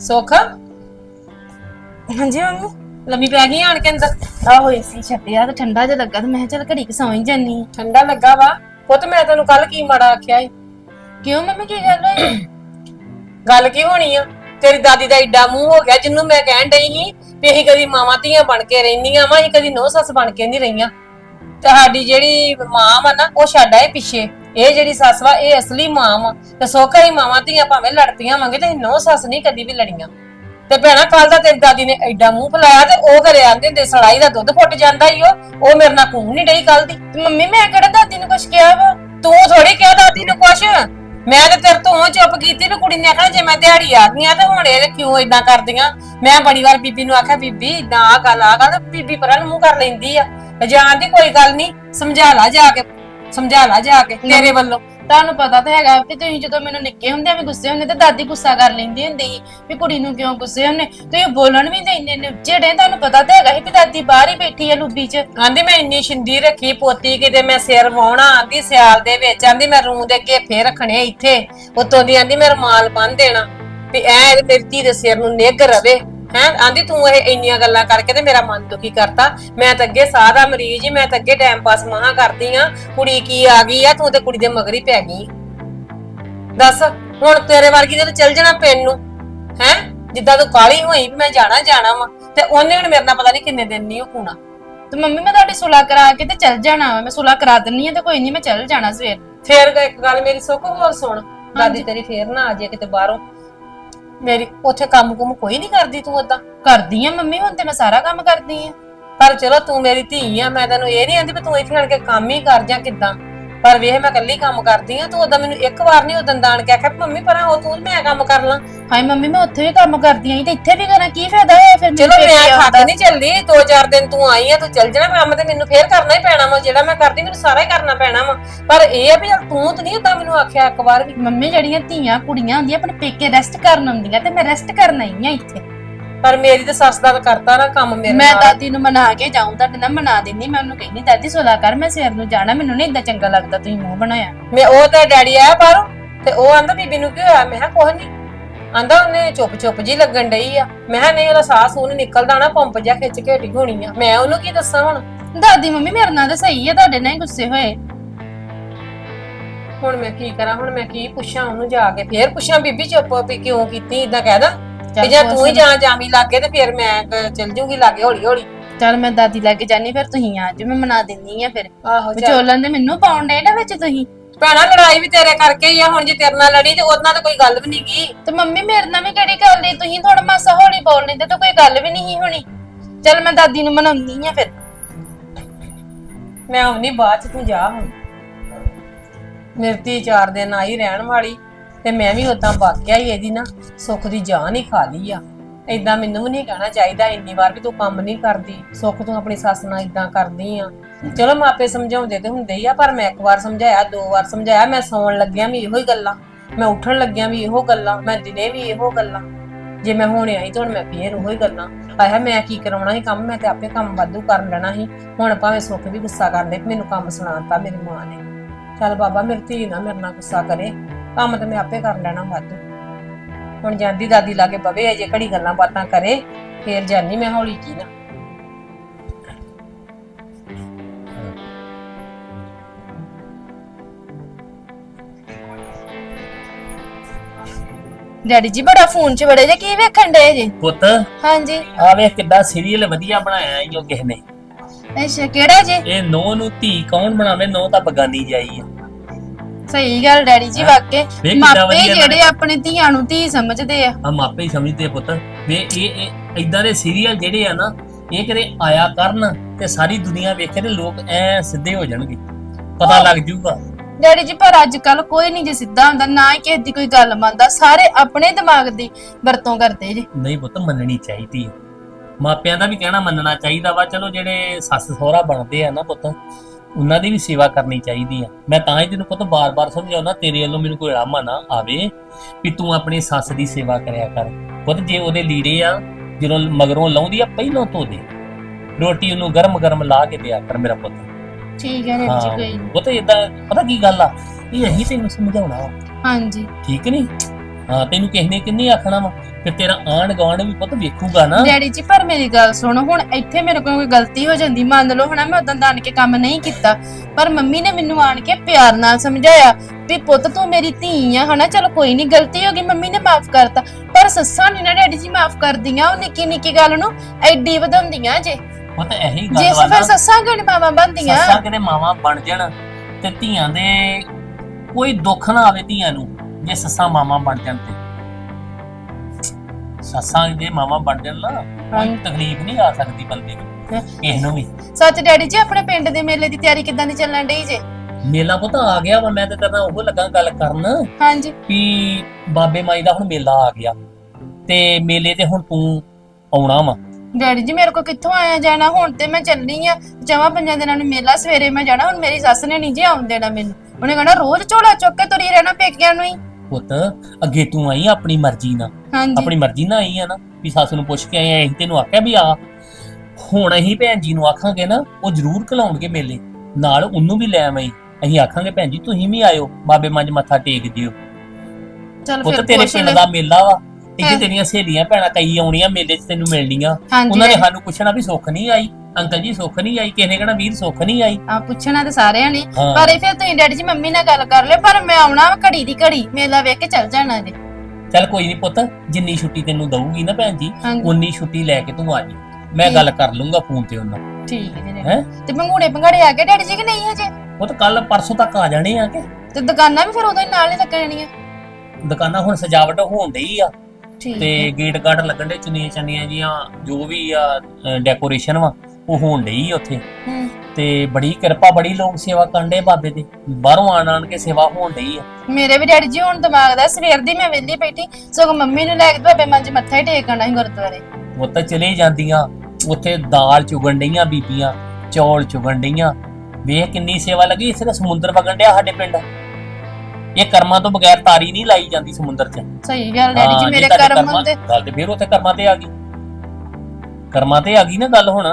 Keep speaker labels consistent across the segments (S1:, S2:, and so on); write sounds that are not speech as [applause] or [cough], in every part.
S1: ਸੁੱਖ?
S2: ਹਾਂਜੀ ਮੰਮੀ।
S1: ਲੰਮੀ ਪੈ ਗਈ ਆਣ ਕੇ ਅੰਦਰ?
S2: ਆ ਹੋਈ ਸੀ ਛੱਡਿਆ ਤੇ ਠੰਡਾ ਜਿਹਾ ਲੱਗਾ ਤੇ ਮੈਂ ਕਿਹਾ ਚੱਲ ਘੜੀ ਕਿ ਸੌਂ ਹੀ ਜਾਨੀ ਆਂ।
S1: ਠੰਡਾ ਲੱਗਾ ਵਾ। ਪੁੱਤ ਮੈਂ ਤੈਨੂੰ ਕੱਲ ਕੀ ਮਾੜਾ ਆਖਿਆ ਏ
S2: ਕਿਉਂ ਮੰਮੀ ਕੀ ਗੱਲ ਹੋਈ?
S1: ਗੱਲ ਕੀ ਹੋਣੀ ਆ? ਤੇਰੀ ਦਾਦੀ ਦਾ ਏਡਾ ਮੂੰਹ ਹੋ ਗਿਆ ਜਿੰਨੂੰ ਮੈਂ ਕਹਿਣ ਡਈ ਸੀ ਵੀ ਅਸੀਂ ਕਦੀ ਮਾਵਾਂ ਧੀਆਂ ਬਣ ਕੇ ਰਹਿੰਦੀਆਂ ਵਾ ਅਸੀਂ ਕਦੀ ਨੋ ਸੱਸ ਬਣ ਕੇ ਨਹੀਂ ਰਹੀਆਂ। ਤੇ ਸਾਡੀ ਜਿਹੜੀ ਮਾਂ ਵਾ ਨਾ ਉਹ ਛੱਡ ਆਏ ਪਿੱਛੇ। ਇਹ ਜਿਹੜੀ ਸੱਸ ਵਾ, ਇਹ ਅਸਲੀ ਮਾਂ ਵਾ ਤੇ ਸੋਖਾ ਹੀ ਮਾਵਾਂ ਧੀਆਂ ਭਾਵੇਂ ਲੜਦੀਆਂ ਵਾਂਗੇ ਤੇ ਨੋ ਸੱਸ ਨਹੀਂ ਕਦੀ ਵੀ ਲੜੀਆਂ। ਤੇ ਭੈਣਾ ਕੱਲ ਦਾ ਤੇਰੀ ਦਾਦੀ ਨੇ ਐਡਾ ਮੂੰਹ ਫਲਾਇਆ ਤੇ ਉਹ ਘਰੇ ਆਂਦੇ ਹੁੰਦੇ ਸੜਾਈ ਦਾ ਦੁੱਧ ਫੁੱਟ ਜਾਂਦਾ ਈ ਉਹ ਉਹ ਮੇਰੇ ਨਾਲ ਕੂਣ ਨਹੀਂ ਡਈ ਕੱਲ ਦੀ।
S2: ਤੇ ਮੰਮੀ, ਮੈਂ ਕਿਹੜਾ ਦਾਦੀ ਨੂੰ ਕੁਝ ਕਿਹਾ ਵਾ?
S1: ਤੂੰ ਥੋੜੀ ਕਿਹਾ ਦਾਦੀ ਨੂੰ ਕੁਛ। ਮੈਂ ਤੇ ਤੇਰੇ ਤੋਂ ਚੁੱਪ ਕੀਤੀ ਵੀ ਕੁੜੀ ਨੇ ਆਖਣਾ, ਜੇ ਮੈਂ ਦਿਹਾੜੀ ਆ ਗਈਆਂ ਤੇ ਹੁਣ ਇਹ ਕਿਉਂ ਇਦਾਂ ਕਰਦੀਆਂ? ਮੈਂ ਬੜੀ ਵਾਰ ਬੀਬੀ ਨੂੰ ਆਖਿਆ, ਬੀਬੀ ਇਦਾਂ ਆ ਗੱਲ ਆ ਗੱਲ, ਬੀਬੀ ਪਰਾਂ ਨੂੰ ਮੂੰਹ ਕਰ ਲੈਂਦੀ ਆ। ਤੇ ਜਾਣ ਦੀ ਕੋਈ ਗੱਲ ਨਹੀਂ ਸਮਝਾ ਲਾ ਜਾ ਕੇ। ਸਮਝਾ ਲਾ ਜਾ ਕੇ ਤੇਰੇ ਵੱਲੋਂ।
S2: ਤੁਹਾਨੂੰ ਪਤਾ ਤਾਂ ਹੈਗਾ ਕਿ ਤੁਸੀਂ ਜਦੋਂ ਮੈਨੂੰ ਨਿੱਕੇ ਹੁੰਦੇ ਐਵੇਂ ਗੁੱਸੇ ਹੁੰਦੇ ਤੇ ਦਾਦੀ ਗੁੱਸਾ ਕਰ ਲੈਂਦੀ ਹੁੰਦੀ ਸੀ ਵੀ ਕੁੜੀ ਨੂੰ ਕਿਉਂ ਗੁੱਸੇ ਹੁੰਦੇ ਤੁਸੀਂ ਬੋਲਣ ਵੀ ਇੰਨੇ ਇੰਨੇ ਜਿਹੜੇ ਤੁਹਾਨੂੰ ਪਤਾ ਤਾਂ ਹੈਗਾ ਸੀ ਵੀ ਦਾਦੀ ਬਾਹਰ ਹੀ ਬੈਠੀ ਹੈ ਲੁੱਬੀ 'ਚ।
S1: ਆਂਦੀ ਮੈਂ ਇੰਨੀ ਸ਼ਿੰਦੀ ਰੱਖੀ ਪੋਤੀ ਕਿਤੇ ਮੈਂ ਸਿਰ ਵਾਉਣਾ ਆਂਦੀ ਸਿਆਲ ਦੇ ਵਿੱਚ ਆਂਦੀ ਮੈਂ ਰੂੰ ਦੇ ਘੇਫੇ ਰੱਖਣੇ ਇੱਥੇ। ਉਤੋਂ ਦੀ ਆਂਦੀ ਮੈਂ ਰਮਾਲ ਬੰਨ ਦੇਣਾ। ਵੀ ਐ ਮੇਰੀ ਧੀ ਦੇ ਸਿਰ ਨੂੰ ਨਿੱਘ ਰਵੇ। ਹੈ? ਆਂਦੀ ਤੂੰ ਇਹ ਇੰਨੀਆਂ ਗੱਲਾਂ ਕਰਕੇ ਤੇ ਮੇਰਾ ਮਨ ਦੁਖੀ ਕਰਤਾ। ਮੈਂ ਤਾਂ ਅੱਗੇ ਸਾਹ ਦਾ ਮਰੀਜ਼ ਹੀ ਮੈਂ ਤਾਂ ਅੱਗੇ ਟਾਈਮ ਪਾਸ ਮਹਾ ਕਰਦੀ ਆ। ਕੁੜੀ ਕੀ ਆ ਗਈ ਆ? ਤੂੰ ਤੇ ਕੁੜੀ ਦੇ ਮਗਰ ਹੀ ਪੈ ਗਈ। ਦੱਸ ਹੁਣ ਤੇਰੇ ਵਰਗੀ ਜਦੋਂ ਚੱਲ ਜਾਣਾ ਪਿੰਡ ਨੂੰ। ਹੈ? ਜਿੱਦਾਂ ਤੂੰ ਕਾਲੀ ਹੋਈ ਵੀ ਮੈਂ ਜਾਣਾ ਜਾਣਾ ਵਾ। ਤੇ ਉਹਨੇ ਹੁਣ ਮੇਰੇ ਨਾਲ ਪਤਾ ਨਹੀਂ ਕਿੰਨੇ ਦਿਨ ਨਹੀਂ ਉਹ ਕੂਣਾ।
S2: ਤੇ ਮੰਮੀ ਮੈਂ ਤੁਹਾਡੀ ਸੁਲਾ ਕਰਾ ਕੇ ਤੇ ਚੱਲ ਜਾਣਾ ਵਾ। ਮੈਂ ਸੁਲਾ ਕਰਾ ਦਿੰਨੀ ਆ ਤੇ ਕੋਈ ਨਹੀਂ ਮੈਂ ਚੱਲ ਜਾਣਾ ਸਵੇਰ।
S1: ਫੇਰ ਇੱਕ ਗੱਲ ਮੇਰੀ ਸੁੱਖ ਹੋਰ ਸੁਣ। ਦਾਦੀ ਤੇਰੀ ਫੇਰ ਨਾ ਆ ਜਾਏ ਕਿਤੇ ਬਾਹਰੋਂ। ਮੇਰੀ ਉੱਥੇ ਕੰਮ ਕੁਮ ਕੋਈ ਨਹੀਂ ਕਰਦੀ ਤੂੰ ਓਦਾਂ।
S2: ਕਰਦੀ ਆ ਮੰਮੀ, ਹੁਣ ਤੇ ਮੈਂ ਸਾਰਾ ਕੰਮ ਕਰਦੀ ਆ।
S1: ਪਰ ਚਲੋ ਤੂੰ ਮੇਰੀ ਧੀ ਆ, ਮੈਂ ਤੈਨੂੰ ਇਹ ਨਹੀਂ ਆਂਦੀ ਵੀ ਤੂੰ ਇੱਥੇ ਆਣ ਕੇ ਕੰਮ ਹੀ ਕਰ ਜਾਂ ਕਿੱਦਾਂ। ਪਰ ਵੇਖ ਮੈਂ ਇਕੱਲੀ ਕੰਮ ਕਰਦੀ ਆ ਤੂੰ ਓਦਾਂ ਮੈਨੂੰ ਇੱਕ ਵਾਰ ਨਹੀਂ ਉਦੋਂ ਦਾਣ ਕੇ ਆਖਿਆ ਵੀ ਮੰਮੀ ਪਰਾਂ ਉਹ ਤੂੰ ਮੈਂ ਕੰਮ ਕਰ ਲਾਂ।
S2: ਹਾਏ ਮੰਮੀ ਮੈਂ ਉੱਥੇ ਵੀ ਕੰਮ ਕਰਦੀ ਆਂ ਤੇ ਇੱਥੇ ਵੀ ਕਰਾਂ ਕੀ ਫਾਇਦਾ ਹੋਇਆ ਫਿਰ
S1: ਚਲੋ ਮੈਂ
S2: ਪੇਕੇ
S1: ਨਹੀਂ ਚੱਲਦੀ ਦੋ? ਚਾਰ ਦਿਨ ਤੂੰ ਆਈ ਆ ਤੂੰ ਚੱਲ ਜਾਣਾ ਕੰਮ ਤੇ ਮੈਨੂੰ ਫੇਰ ਕਰਨਾ ਹੀ ਪੈਣਾ ਵਾ ਜਿਹੜਾ ਮੈਂ ਕਰਦੀ ਮੈਨੂੰ ਸਾਰਾ ਹੀ ਕਰਨਾ ਪੈਣਾ ਵਾ। ਪਰ ਇਹ ਆ ਵੀ ਯਾਰ ਤੂੰ ਤਾਂ ਨਹੀਂ ਓਦਾਂ ਮੈਨੂੰ ਆਖਿਆ ਇੱਕ ਵਾਰ ਵੀ।
S2: ਮੰਮੀ ਜਿਹੜੀਆਂ ਧੀਆਂ ਕੁੜੀਆਂ ਹੁੰਦੀਆਂ ਆਪਣੇ ਪੇਕੇ ਰੈਸਟ ਕਰਨ ਆਉਂਦੀਆਂ ਤੇ ਮੈਂ ਰੈਸਟ ਕਰਨ ਆਈ ਆ ਇੱਥੇ।
S1: ਪਰ ਮੇਰੀ ਤੇ ਸੱਸ ਦਾ ਕਰਤਾ ਨਾ ਕੰਮ ਮੇਰੇ
S2: ਮੈਂ
S1: ਨਾਲ।
S2: ਦਾਦੀ ਨੂੰ ਮਨਾ ਕੇ ਜਾਉਂ ਤੁਹਾਡੇ ਨਾਲ ਮਨਾ ਦਿੰਦੀ ਮੈਂ ਉਹਨੂੰ ਕਹਿੰਦੀ ਦਾਦੀ ਸੁਲਾ ਕਰ ਮੈਂ ਸਵੇਰ ਨੂੰ ਜਾਣਾ ਮੈਨੂੰ ਨਹੀਂ ਇਦਾਂ ਚੰਗਾ ਲੱਗਦਾ ਤੁਸੀਂ ਮੂੰਹ ਬਣਾਇਆ।
S1: ਮੈਂ ਉਹ ਤਾਂ ਡੈਡੀ ਆਇਆ ਬਾਹਰੋਂ ਤੇ ਉਹ ਆਂਦਾ ਬੀਬੀ ਨੂੰ ਕੀ ਹੋਇਆ? ਮੈਂ ਕਿਹਾ ਕੁਛ ਨਹੀਂ ਆਂਦਾ ਉਹਨੇ ਚੁੱਪ ਚੁੱਪ ਜੀ ਲੱਗਣ ਡਈ ਆ। ਮੈਂ ਕਿਹਾ ਨਹੀਂ ਉਹਦਾ ਸਾਹ ਸੂਹ ਨੀ ਨਿਕਲਦਾ ਨਾ ਪੰਪ ਜਿਹਾ ਖਿੱਚ ਕੇ ਹਟੀ ਹੋਣੀ ਆ। ਮੈਂ ਉਹਨੂੰ ਕੀ ਦੱਸਾਂ ਹੁਣ?
S2: ਦਾਦੀ ਮੰਮੀ ਮੇਰੇ ਨਾਲ ਤਾਂ ਸਹੀ ਹੈ ਤੁਹਾਡੇ ਨਾਲ ਹੀ ਗੁੱਸੇ ਹੋਏ।
S1: ਹੁਣ ਮੈਂ ਕੀ ਕਰਾਂ ਹੁਣ ਮੈਂ ਕੀ ਪੁੱਛਾਂ ਉਹਨੂੰ ਜਾ ਕੇ? ਫੇਰ ਪੁੱਛਾਂ ਬੀਬੀ ਚੁੱਪ ਵੀ ਕਿਉਂ ਕੀਤੀ? ਇਦਾਂ ਕਹਿਦਾ ਕਿ ਜੇ ਤੂੰ ਹੀ ਜਾਂ ਜਾਮੀ ਲੱਗੇ ਤੇ ਫਿਰ ਮੈਂ ਕ- ਚੱਲ ਜੂਗੀ ਲਾਗੇ ਹੌਲੀ ਹੌਲੀ।
S2: ਚੱਲ ਮੈਂ ਦਾਦੀ ਲੈ ਕੇ ਜਾਨੀ ਫਿਰ ਤੁਸੀਂ ਆ ਜਾਓ ਮੈਂ ਮਨਾ ਦਿੰਦੀ ਆ ਫਿਰ।
S1: ਆਹੋ।
S2: ਵਿਚੋਲਨ ਦੇ ਮੈਨੂੰ ਪਾਉਣ ਡੇ ਨਾ ਵਿੱਚ ਤੁਸੀਂ?
S1: ਭੈਣਾ ਲੜਾਈ ਵੀ ਤੇਰੇ ਕਰਕੇ ਹੀ ਆ ਹੁਣ ਜੇ ਤੇਰੇ ਨਾਲ ਲੜੀ ਤੇ ਉਹਦੇ ਨਾਲ ਤਾਂ ਕੋਈ ਗੱਲ ਵੀ ਨਹੀਂ ਗਈ
S2: ਤੇ ਮੰਮੀ ਮੇਰੇ ਨਾਲ ਵੀ ਕਿਹੜੀ ਗੱਲ ਨਹੀਂ ਤੁਸੀਂ ਥੋੜਾ ਮਾਸਾ ਹੌਲੀ ਬੋਲ ਲੈਂਦੇ ਤਾਂ ਕੋਈ ਗੱਲ ਵੀ ਨਹੀਂ ਹੋਣੀ। ਚੱਲ ਮੈਂ ਦਾਦੀ ਨੂੰ ਮਨਾਉਂਦੀ ਆ ਫਿਰ।
S1: ਮੈਂ ਆਉਣੀ ਬਾਅਦ ਚ ਤੂੰ ਜਾ ਹੁਣ। ਮੇਰੀ ਧੀ ਚਾਰ ਦਿਨ ਆਈ ਰਹਿਣ ਵਾਲੀ। ਤੇ ਮੈਂ ਵੀ ਉਦਾਂ ਵਾਕਿਆ ਹੀ ਇਹਦੀ ਨਾ ਸੁੱਖ ਦੀ ਜਾਨ ਹੀ ਖਾ ਲਈ ਆ। ਏਦਾਂ ਮੈਨੂੰ ਵੀ ਨਹੀਂ ਕਹਿਣਾ ਚਾਹੀਦਾ ਇੰਨੀ ਵਾਰ ਵੀ ਤੂੰ ਕੰਮ ਨਹੀਂ ਕਰਦੀ, ਸੁੱਖ ਤੂੰ ਆਪਣੀ ਸੱਸ ਨਾਲ ਏਦਾਂ ਕਰਦੀ ਆ। ਚਲੋ ਮਾਪੇ ਸਮਝਾਉਂਦੇ ਤੇ ਹੁੰਦੇ ਹੀ ਆ, ਪਰ ਮੈਂ ਇੱਕ ਵਾਰ ਸਮਝਾਇਆ, ਦੋ ਵਾਰ ਸਮਝਾਇਆ, ਮੈਂ ਸੌਣ ਲੱਗਿਆ ਵੀ ਇਹੋ ਹੀ ਗੱਲਾਂ, ਮੈਂ ਉੱਠਣ ਲੱਗਿਆ ਵੀ ਇਹੋ ਗੱਲਾਂ, ਮੈਂ ਦਿਨੇ ਵੀ ਇਹੋ ਗੱਲਾਂ। ਜੇ ਮੈਂ ਹੁਣ ਆਈ ਤਾਂ ਹੁਣ ਮੈਂ ਫੇਰ ਉਹੋ ਹੀ ਗੱਲਾਂ। ਆਇਆ ਮੈਂ ਕੀ ਕਰਾਉਣਾ ਸੀ ਕੰਮ, ਮੈਂ ਤੇ ਆਪੇ ਕੰਮ ਵਾਧੂ ਕਰ ਲੈਣਾ ਸੀ। ਹੁਣ ਭਾਵੇਂ ਸੁੱਖ ਵੀ ਗੁੱਸਾ ਕਰਦੇ ਮੈਨੂੰ ਕੰਮ ਸੁਣਾਤਾ ਮੇਰੀ ਮਾਂ ਨੇ। ਚੱਲ ਬਾਬਾ, ਮੇਰੀ ਧੀ ਨਾ ਮੇਰੇ ਨਾਲ ਗੁੱਸਾ ਕਰੇ। ਕੰਮ ਤੇ ਮੈਂ ਆਪੇ ਕਰ ਲੈਣਾ ਵਾਧੂ। ਹੁਣ ਜਾਂਦੀ ਦਾਦੀ ਲਾਗੇ ਬਵੇ ਅਜੇ ਘੜੀ ਗੱਲਾਂ ਬਾਤਾਂ ਕਰੇ ਫੇਰ ਜਾਨੀ ਮੈਂ ਹੌਲੀ ਜੀ ਨਾ
S2: ਡੈਡੀ ਜੀ ਬੜਾ ਫੋਨ 'ਚ ਬੜੇ ਜੇ ਕੀ ਵੇਖਣ ਡੇ ਜੀ?
S3: ਪੁੱਤ
S2: ਹਾਂਜੀ।
S3: ਆ ਵੇਖ ਕਿੱਡਾ ਸੀਰੀਅਲ ਵਧੀਆ ਬਣਾਇਆ ਈ ਓ ਕਿਸ ਨੇ।
S2: ਅੱਛਾ ਕਿਹੜਾ ਜੀ?
S3: ਇਹ ਨੋ ਨੂੰ ਧੀ ਕੌਣ ਬਣਾਵੇ ਨੋ ਤਾਂ ਬਗਾਨੀ ਜਾਈ ਆ।
S2: ਸਹੀ ਗੱਲ ਡੈਡੀ ਜੀ ਵਾਕੇ
S3: ਵੇਖ ਕਿੱਡਾ
S2: ਮਾਪੇ
S3: ਵਧੀਆ
S2: ਜਿਹੜੇ ਆਪਣੇ ਧੀਆਂ ਨੂੰ ਧੀ ਸਮਝਦੇ ਆ।
S3: ਆ ਮਾਪੇ ਹੀ ਸਮਝਦੇ ਆ ਪੁੱਤ। ਵੇ ਇਹ ਇਦਾਂ ਦੇ ਸੀਰੀਅਲ ਜਿਹੜੇ ਆ ਨਾ ਇਹ ਕਦੇ ਆਇਆ ਕਰਨ ਤੇ ਸਾਰੀ ਦੁਨੀਆ ਵੇਖੇ ਤੇ ਲੋਕ ਐ ਸਿੱਧੇ ਹੋ ਜਾਣਗੇ। ਪਤਾ ਲੱਗ ਜੂਗਾ
S2: ਡੈਡੀ ਜੀ ਪਰ ਅੱਜ ਕੱਲ ਕੋਈ ਨਹੀਂ ਜੇ ਸਿੱਧਾ ਹੁੰਦਾ ਨਾ ਹੀ ਕਿਸੇ ਦੀ ਕੋਈ ਗੱਲ ਮੰਨਦਾ। ਸਾਰੇ ਆਪਣੇ ਦਿਮਾਗ ਦੀ ਵਰਤੋਂ ਕਰਦੇ ਜੀ।
S3: ਨਹੀਂ ਪੁੱਤ ਮੰਨਣੀ ਚਾਹੀਦੀ ਹੈ ਮਾਪਿਆਂ ਦਾ ਵੀ ਕਹਿਣਾ ਮੰਨਣਾ ਚਾਹੀਦਾ ਵਾ। ਚਲੋ ਜਿਹੜੇ ਸੱਸ ਸਹੁਰਾ ਬਣਦੇ ਆ ਨਾ ਪੁੱਤ ਉਹਨਾਂ ਦੀ ਵੀ ਸੇਵਾ ਕਰਨੀ ਚਾਹੀਦੀ ਆ। ਮੈਂ ਤਾਂ ਹੀ ਤੈਨੂੰ ਪੁੱਤ ਬਾਰ-ਬਾਰ ਸਮਝਾਉਣਾ ਤੇਰੇ ਵੱਲੋਂ ਮੈਨੂੰ ਕੋਈ ਰਾਮਾ ਨਾ ਆਵੇ ਵੀ ਤੂੰ ਆਪਣੀ ਸੱਸ ਦੀ ਸੇਵਾ ਕਰਿਆ ਕਰ। ਪੁੱਤ ਜੇ ਉਹਦੇ ਲੀੜੇ ਆ ਜਦੋਂ ਮਗਰੋਂ ਲਾਉਂਦੀ ਆ ਪਹਿਲਾਂ ਧੋ ਦੇ। ਰੋਟੀ ਉਹਨੂੰ ਗਰਮ-ਗਰਮ ਲਾ ਕੇ ਦਿਆ ਕਰ ਮੇਰਾ ਪੁੱਤ।
S2: ਠੀਕ ਹੈ ਡੈਡੀ ਜੀ ਕੋਈ।
S3: ਪੁੱਤ ਇਦਾਂ ਪਤਾ ਕੀ ਗੱਲ ਆ? ਇਹ ਅਸੀਂ ਤੈਨੂੰ ਸਮਝਾਉਣਾ
S2: ਹਾਂਜੀ।
S3: ਠੀਕ ਨਹੀਂ ਹਾਂ ਤੈਨੂੰ ਕਿਸੇ ਨੇ ਕਿੰਨੀ ਆਖਣਾ ਵਾ? ਤੇ ਤੇਰਾ ਆਣ ਗਾਣ ਵੀ ਪੁੱਤ ਵੇਖੂਗਾ ਨਾ।
S2: ਡੈਡੀ ਜੀ ਪਰ ਮੇਰੀ ਗੱਲ ਸੁਣੋ ਹੁਣ ਇੱਥੇ ਮੇਰੇ ਕੋਲ ਕੋਈ ਗਲਤੀ ਹੋ ਜਾਂਦੀ ਮੰਨ ਲਓ ਹਨਾ ਮੈਂ ਉਦੋਂ ਦਾ ਆਣ ਕੇ ਕੰਮ ਨਹੀਂ ਕੀਤਾ ਪਰ ਮੰਮੀ ਨੇ ਮੈਨੂੰ ਆਣ ਕੇ ਪਿਆਰ ਨਾਲ ਸਮਝਾਇਆ ਵੀ ਪੁੱਤ ਤੂੰ ਮੇਰੀ ਧੀ ਆ ਹਨਾ ਚਲ ਕੋਈ ਨਹੀਂ ਗਲਤੀ ਹੋ ਗਈ ਮੰਮੀ ਨੇ ਮਾਫ ਕਰਤਾ ਪਰ ਸੱਸਾਂ ਨਹੀਂ ਨਾ ਡੈਡੀ ਜੀ ਮਾਫ ਕਰਦੀਆਂ ਉਹ ਨਿੱਕੀ ਨਿੱਕੀ ਗੱਲ ਨੂੰ ਐਡੀ ਵਧਾਉਂਦੀਆਂ ਜੇ।
S3: ਪੁੱਤ ਇਹੀ
S2: ਜੇ
S3: ਗੱਲ ਵਾ
S2: ਫਿਰ
S3: ਨਾ
S2: ਸੱਸਾਂ ਕਿਉਂ ਨੀ ਮਾਵਾਂ ਬਣਦੀਆਂ?
S3: ਸੱਸਾਂ ਕਿਤੇ ਮਾਵਾਂ ਬਣ ਜਾਣ ਤੇ ਧੀਆਂ ਦੇ ਕੋਈ ਦੁੱਖ ਨਾ ਆਵੇ ਧੀਆਂ ਨੂੰ। ਜੇ ਸੱਸਾਂ ਮਾਵਾਂ ਬਣ ਜਾਣ ਤੇ। ਸੱਸਾਂ ਜੇ ਮਾਵਾਂ ਬਣ ਜਾਣ ਨਾ ਕੋਈ। ਤਕਲੀਫ ਨਹੀਂ ਆ ਸਕਦੀ ਬੰਦੇ ਨੂੰ। ਕਿਸੇ ਨੂੰ ਵੀ।
S2: ਸੱਚ ਡੈਡੀ ਜੀ ਆਪਣੇ ਪਿੰਡ ਦੇ ਮੇਲੇ ਦੀ ਤਿਆਰੀ ਕਿਦਾਂ ਦੀ ਚੱਲਣ ਢਈ ਜੇ?
S3: ਮੇਲਾ ਪੁੱਤ ਆ ਗਿਆ ਵਾ ਮੈਂ ਤੇ ਤੇਰੇ ਉਹ ਲੱਗਾ ਗੱਲ ਕਰਨ
S2: ਹਾਂਜੀ।
S3: ਵੀ ਬਾਬੇ ਮਾਈ ਦਾ ਹੁਣ ਮੇਲਾ ਆ ਗਿਆ। ਤੇ ਮੇਲੇ ਤੇ ਹੁਣ ਤੂੰ ਆਉਣਾ ਵਾ।
S2: ਡੈਡੀ ਜੀ ਮੇਰੇ ਕੋ ਕਿੱਥੋਂ ਆਇਆ ਜਾਣਾ? ਹੁਣ ਤੇ ਮੈਂ ਚੱਲਣੀ ਆ। ਜਮਾ ਪੰਜਾਂ ਦਿਨਾਂ ਨੂੰ ਮੇਲਾ ਸਵੇਰੇ ਮੈਂ ਜਾਣਾ ਹੁਣ ਮੇਰੀ ਸੱਸ ਨੇ ਨਹੀਂ ਜੀ ਆਉਣ ਦੇਣਾ ਮੈਨੂੰ। ਉਹਨੇ ਕਹਣਾ ਰੋਜ਼ ਝੋਲਾ ਚੁੱਕ ਕੇ ਤੁਰੀ ਰਹਿਣਾ ਪੇਕਿਆਂ ਨੂੰ ਹੀ।
S3: ਪੁੱਤ ਅੱਗੇ ਤੂੰ ਆਈ ਆਪਣੀ ਮਰਜ਼ੀ ਨਾਲ।
S2: ਹਾਂਜੀ।
S3: ਆਪਣੀ ਮਰਜ਼ੀ ਨਾਲ ਆਈ ਆ ਨਾ ਵੀ ਸੱਸ ਨੂੰ ਪੁੱਛ ਕੇ ਆਏ ਆ ਅਸੀਂ ਤੈਨੂੰ ਆਖਿਆ ਵੀ ਆ। ਹੁਣ ਅਸੀਂ ਭੈਣ ਜੀ ਨੂੰ ਆਖਾਂਗੇ ਨਾ ਉਹ ਜ਼ਰੂਰ ਘਲਾਉਣਗੇ ਮੇਲੇ। ਨਾਲ ਉਹਨੂੰ ਵੀ ਲੈ ਆਵੀਂ ਅਸੀਂ ਆਖਾਂਗੇ ਭੈਣ ਜੀ ਤੁਸੀਂ ਵੀ ਆਇਓ ਬਾਬੇ ਮੰਝ ਮੱਥਾ ਟੇਕ ਦਿਓ।
S2: ਚਲ
S3: ਪੁੱਤ
S2: ਫਿਰ
S3: ਤੇਰੇ
S2: ਪੁੱਛ
S3: ਪਿੰਡ
S2: ਲੈ।
S3: ਦਾ ਮੇਲਾ ਵਾ। ਤੇ ਜੇ
S2: ਹਾਂ।
S3: ਤੇਰੀਆਂ ਸਹੇਲੀਆਂ ਭੈਣਾਂ ਕਈ ਆਉਣੀਆਂ ਮੇਲੇ 'ਚ ਤੈਨੂੰ ਮਿਲਣੀਆਂ।
S2: ਹਾਂਜੀ
S3: ਉਹਨਾਂ ਨੇ। ਸਾਨੂੰ ਪੁੱਛਣਾ ਵੀ ਸੁੱਖ ਨਹੀਂ ਆਈ। ਅੰਕਲ ਜੀ ਸੁੱਖ ਨਹੀਂ ਆਈ? ਕਿਸੇ ਨੇ ਕਹਿਣਾ ਵੀਰ ਸੁੱਖ ਨਹੀਂ ਆਈ?
S2: ਆ ਪੁੱਛਣਾ ਤੇ ਸਾਰਿਆਂ ਨੇ।
S3: ਹਾਂ।
S2: ਪਰ ਇਹ ਫਿਰ ਤੁਸੀਂ ਡੈਡੀ ਜੀ ਮੰਮੀ ਨਾਲ ਗੱਲ ਕਰ ਲਿਓ ਪਰ ਮੈਂ ਆਉਣਾ ਵਾ ਘੜੀ ਦੀ ਘੜੀ ਮੇਲਾ ਵੇਖ ਕੇ ਚੱਲ ਜਾਣਾ ਜੇ।
S3: ਚੱਲ ਕੋਈ ਨਹੀਂ ਪੁੱਤ ਜਿੰਨੀ ਛੁੱਟੀ ਤੈਨੂੰ ਦਊਗੀ ਨਾ ਭੈਣ ਜੀ
S2: ਹਾਂਜੀ।
S3: ਉਨੀ ਛੁੱਟੀ ਲੈ ਕੇ ਤੂੰ ਆ ਜੀ ਮੈਂ। ਗੱਲ ਕਰ ਲੂੰਗਾ ਫੋਨ ਤੇ ਉਹਨਾਂ
S2: ਠੀਕ ਹੈ ਜੀ।
S3: ਹੈਂ?
S2: ਤੇ ਮੰਗੂੜੇ ਪੰਗੜੇ ਆ ਗਏ ਡੈਡੀ ਜੀ ਕਿ ਨਹੀਂ ਹਜੇ?
S3: ਉਹ ਤਾਂ ਕੱਲ ਪਰਸੋਂ ਤੱਕ ਆ ਜਾਣੇ ਆ ਕਿ।
S2: ਤੇ ਦੁਕਾਨਾਂ ਵੀ ਫਿਰ ਉਦੋਂ ਹੀ ਨਾਲ ਹੀ ਲੱਗ ਜਾਣੀਆਂ
S3: ਦੁਕਾਨਾਂ ਹੁਣ ਸਜਾਵਟ ਹੋਣ ਡਈ ਆ।
S2: ਠੀਕ
S3: ਤੇ ਗੇਟ ਗਾਰਡ ਲੱਗਣ ਦੇ ਚੁੰਨੀਆਂ ਚੰਨੀਆਂ ਜੀਆਂ ਜੋ ਵੀ ਆ ਡੈਕੋਰੇਸ਼ਨ ਵਾ। ਉਹ ਹੋਣ ਡਈ ਆ ਉੱਥੇ।
S2: ਹੂੰ।
S3: ਤੇ ਬੜੀ ਕਿਰਪਾ ਬੜੀ ਲੋਕ ਸੇਵਾ ਕਰਨ ਦੇ ਬਾਬੇ ਦੀ। ਬਾਹਰੋਂ ਆਣ ਆਣ ਕੇ ਸੇਵਾ ਹੋਣ ਡਈ ਆ।
S2: ਮੇਰੇ ਵੀ ਡੈਡੀ ਜੀ ਹੁਣ ਦਿਮਾਗ ਦਾ ਸਵੇਰ ਦੀ ਮੈਂ ਵਿਹਲੀ ਬੈਠੀ ਸਗੋਂ ਮੰਮੀ ਨੂੰ ਲੈ ਕੇ ਬਾਬੇ ਮੰਜ ਮੱਥਾ ਹੀ ਟੇਕ ਆਉਣਾ ਸੀ ਗੁਰਦੁਆਰੇ।
S3: ਉਹ ਤਾਂ ਚਲੇ ਜਾਂਦੀਆਂ ਉੱਥੇ ਦਾਲ ਚੁਗਣ ਡਈਆਂ ਬੀਬੀਆਂ ਚੌਲ ਚੁਗਣ ਡਈਆਂ। ਵੇਖ ਕਿੰਨੀ ਸੇਵਾ ਲੱਗੀ ਤਾਂ ਸਮੁੰਦਰ ਵਗਣ ਡਿਆ ਸਾਡੇ ਪਿੰਡ। ਇਹ ਕਰਮਾਂ ਤੋਂ ਬਗੈਰ ਤਾਰੀ ਨਹੀਂ ਲਾਈ ਜਾਂਦੀ ਸਮੁੰਦਰ 'ਚ।
S2: ਸਹੀ ਗੱਲ ਡੈਡੀ
S3: ਹਾਂ,
S2: ਜੀ
S3: ਜੇ
S2: ਮੇਰੇ
S3: ਤੁਹਾਡੇ
S2: ਕਰਮ
S3: ਗੱਲ ਤੇ ਫਿਰ ਉੱਥੇ ਕਰਮਾਂ ਤੇ ਆ ਗਈ। ਕਰਮਾਂ ਤੇ ਆ ਗਈ ਨਾ ਗੱਲ ਹੁਣ।